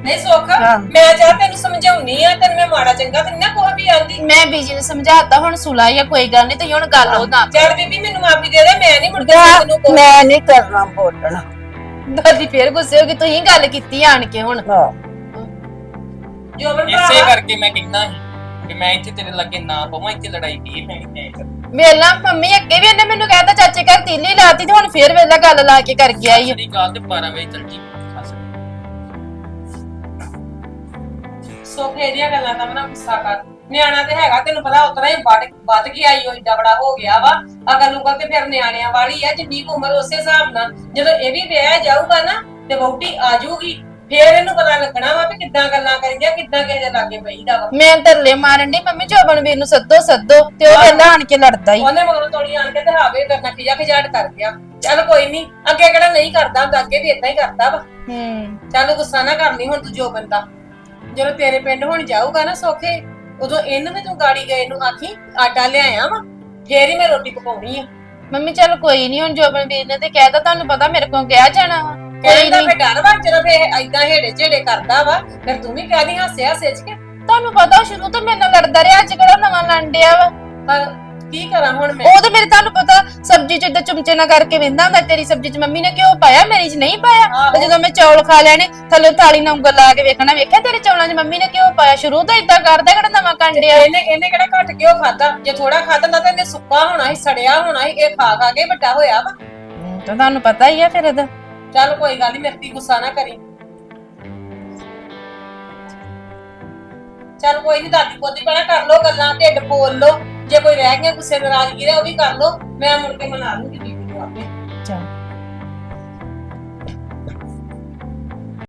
S1: ਨਹੀਂ ਸੁੱਖ
S5: ਹਾਂ।
S1: ਮੈਂ ਜਾ ਤੈਨੂੰ ਸਮਝਾਉਣੀ ਆ ਤੈਨੂੰ ਮੈਂ ਮਾੜਾ ਚੰਗਾ ਤੇ ਨਾ ਕੋਈ ਵੀ ਆਂਦੀ।
S2: ਮੈਂ ਬੀਜੀ ਨੇ ਸਮਝਾਤਾ ਹੁਣ ਸੁਲਾ ਜਾਂ ਕੋਈ ਗੱਲ ਨਹੀਂ ਤੁਸੀਂ ਹੁਣ ਗੱਲ ਉਹ ਨਾ
S1: ਚੱਲ ਬੀਬੀ ਮੈਨੂੰ ਮਾਫੀ ਦੇ ਦੇ ਮੈਂ ਨਹੀਂ ਮੁੜ ਕੇ
S5: ਜਾ,
S1: ਤੈਨੂੰ ਕਹੂੰ
S5: ਮੈਂ ਨਹੀਂ ਕਰਨਾ ਬੋਲਣਾ।
S2: ਦਾਦੀ ਫੇਰ ਗੁੱਸੇ ਹੋ ਗਈ ਤੁਸੀਂ ਗੱਲ ਕੀਤੀ ਆਣ ਕੇ ਹੁਣ।
S5: ਹਾਂ।
S1: ਜੋਬਨ
S4: ਇਸੇ
S1: ਭਰਾ
S4: ਕਰਕੇ ਮੈਂ ਕਹਿੰਦਾ ਸੀ ਕਿ ਮੈਂ ਇੱਥੇ ਤੇਰੇ ਲੱਗੇ ਨਾ ਪਵਾਂ ਇੱਥੇ ਲੜਾਈ ਦੀ ਪੈਣੀ ਹੈ
S2: ਵੇਲਾ ਮੰਮੀ ਅੱਗੇ ਵੀ ਇਹਨੇ ਮੈਨੂੰ ਕਹਿਤਾ ਚਾਚੇ ਘਰ ਤੀਲੀ ਲਾਤੀ ਤੇ ਹੁਣ ਫੇਰ ਵੇਲਾ ਗੱਲ ਲਾ ਕੇ ਕਰ ਗਿਆ ਈ
S4: ਜਿਹੜੀ ਗੱਲ ਤੇ 12 ਵਜੇ ਚੱਲ ਜੀ ਖਾਸ
S1: ਸੁੱਖ ਇਹਦੀਆਂ ਗੱਲਾਂ ਦਾ ਨਾ ਗੁੱਸਾ ਕਰ। ਨਿਆਣਾ ਤੇ ਹੈਗਾ ਤੈਨੂੰ ਪਤਾ ਉਤਰਾ ਹੀ ਵੱਧ ਵੱਧ ਕੇ ਆਈ ਉਹ ਏਡਾ ਬੜਾ ਹੋ ਗਿਆ ਵਾ। ਅਗਲ ਉਗਲ ਤੇ ਫਿਰ ਨਿਆਣਿਆਂ ਵਾਲੀ ਆ ਜਿੰਨੀ ਕੁ ਉਮਰ ਉਸੇ ਹਿਸਾਬ ਨਾਲ। ਜਦੋਂ ਇਹ ਵੀ ਵਿਆਹ ਜਾਊਗਾ ਨਾ ਤੇ ਵਹੁਟੀ ਆ ਜਾਊਗੀ। ਫੇਰ ਇਹਨੂੰ ਪਤਾ ਲੱਗਣਾ ਵਾ ਵੀ ਕਿੱਦਾਂ ਗੱਲਾਂ ਕਰੀਦੀਆਂ ਕਿੱਦਾਂ ਕਿਸੇ ਦੇ ਲਾਗੇ ਬਈਦਾ ਵਾ।
S2: ਮੈਂ ਤਰਲੇ ਮਾਰਨ ਦੀ ਮੰਮੀ ਜੋਬਨ ਵੀਰ ਨੂੰ ਸੱਦੋ ਸੱਦੋ ਤੇ ਉਹ ਵੇਲਾ ਆਣ ਕੇ ਲੜਦਾ ਈ।
S1: ਉਹਨੇ ਮਗਰੋਂ ਤੋੜੀ ਆਣ ਕੇ ਤੇ ਹਾਵੇ ਕਰਨਾ ਖਿਜਾ ਖਿਜਾਟ ਕਰ ਗਿਆ। ਚੱਲ ਕੋਈ ਨਹੀਂ ਅੱਗੇ ਕਿਹੜਾ ਨਹੀਂ ਕਰਦਾ ਹੁੰਦਾ ਅੱਗੇ ਵੀ ਇਦਾਂ ਹੀ ਕਰਦਾ ਵਾ।
S2: ਹੂੰ।
S1: ਚੱਲ ਗੁੱਸਾ ਨਾ ਕਰਨੀ ਹੁਣ ਤੂੰ ਜੋ ਬੰਦਾ ਜਦੋਂ ਤੇਰੇ ਪਿੰਡ ਹੁਣ ਜਾਊਗਾ ਨਾ ਸੋਖੇ ਉਦੋਂ ਇਹਨੂੰ ਵੀ ਤੂੰ ਗਾੜੀ ਗਏ ਨੂੰ ਆਖੀ ਆਟਾ ਲਿਆਇਆ ਵਾ ਫੇਰ ਹੀ ਮੈਂ ਰੋਟੀ ਪਕਾਉਣੀ ਆ।
S2: ਮੰਮੀ ਚੱਲ ਕੋਈ ਨਹੀਂ ਹੁਣ ਜੋਬਨ ਵੀਰ ਨੇ ਤੇ ਕਹਿਤਾ ਤੁਹਾਨੂੰ ਪਤਾ ਮੇਰੇ ਕੋਲ ਗਿਆ ਜਾਣਾ ਵਾ। ਕੋਈ
S1: ਕਹਿੰਦਾ
S2: ਨਹੀਂ।
S1: ਫੇ ਡਰ ਵਾ ਜਦੋਂ ਫੇ ਐਦਾਂ ਹੇੜੇ ਝੇੜੇ ਕਰਦਾ ਵਾ ਫਿਰ ਤੂੰ ਵੀ ਕਹਿ ਦੀ ਹਾਸੇ ਹਾਸੇ ਚ ਕੇ
S2: ਤੁਹਾਨੂੰ ਪਤਾ ਸ਼ੁਰੂ ਤੋਂ ਮੇਰੇ ਨਾਲ ਲੜਦਾ ਰਿਹਾ ਅੱਜ ਕਿਹੜਾ ਨਵਾਂ ਲੰਡਿਆ ਵਾ।
S1: ਪਰ ਕੀ ਕਰਾਂ ਹੁਣ ਮੈਂ?
S2: ਉਹ ਤੇ ਮੇਰੇ ਤੁਹਾਨੂੰ ਪਤਾ ਸਬਜ਼ੀ ਚ ਇਦਾਂ ਚਮਚੇ ਨਾਲ ਕਰਕੇ ਵੇਂਦਾ ਹੁੰਦਾ ਤੇਰੀ ਸਬਜ਼ੀ ਚ ਮੰਮੀ ਨੇ ਕਿਉਂ ਪਾਇਆ ਮੇਰੀ ਚ ਨਹੀਂ ਪਾਇਆ?
S1: ਆਹੋ।
S2: ਤੇ ਜਦੋਂ ਮੈਂ ਚੌਲ ਖਾ ਲੈਣੇ ਥੱਲੇ ਥਾਲੀ ਨਾਲ ਉਂਗਲ ਲਾ ਕੇ ਵੇਖਣਾ ਵੇਖਿਆ ਤੇਰੇ ਚੌਲਾਂ 'ਚ ਮੰਮੀ ਨੇ ਕਿਉਂ ਪਾਇਆ? ਸ਼ੁਰੂ ਤੋਂ ਇਦਾਂ ਕਰਦਾ ਕਿਹੜਾ ਨਵਾਂ ਕੰਡਿਆ
S1: ਇਹਨੇ ਇਹਨੇ ਕਿਹੜਾ ਘੱਟ ਕਿਉਂ ਖਾਦਾ ਜੇ ਥੋੜਾ ਖਾਦਾ ਤਾਂ ਇਹਨੇ ਸੁੱਕਾ ਹੋਣਾ ਸੀ ਸੜਿਆ ਹੋਣਾ ਸੀ ਇਹ ਖਾ ਖਾ ਕੇ ਵੱਡਾ ਹੋਇਆ ਵਾ।
S2: ਤਾਂ ਤੁਹਾਨੂੰ ਪਤਾ ਹੀ ਆ ਫਿਰ ਇਹਦਾ।
S1: ਚੱਲ ਕੋਈ ਗੱਲ ਨਹੀਂ ਮੇਰੇ ਤੇ ਗੁੱਸਾ ਨਾ ਕਰੀ। ਚੱਲ ਕੋਈ ਨਹੀਂ ਦਾਦੀ ਪੋਤੀ ਪਹਿਲਾਂ ਕਰ ਲੋ ਗੱਲਾਂ, ਢਿੱਡ ਬੋਲ ਲੋ ਜੇ ਕੋਈ ਰਹਿ ਗਿਆ ਗੁੱਸੇ ਨਾਰਾਜ਼ਗੀ ਦਾ ਉਹ ਵੀ ਕਰ ਲੋ ਮੈਂ ਮੁੜ ਕੇ ਮਨਾ ਲੂੰਗੀ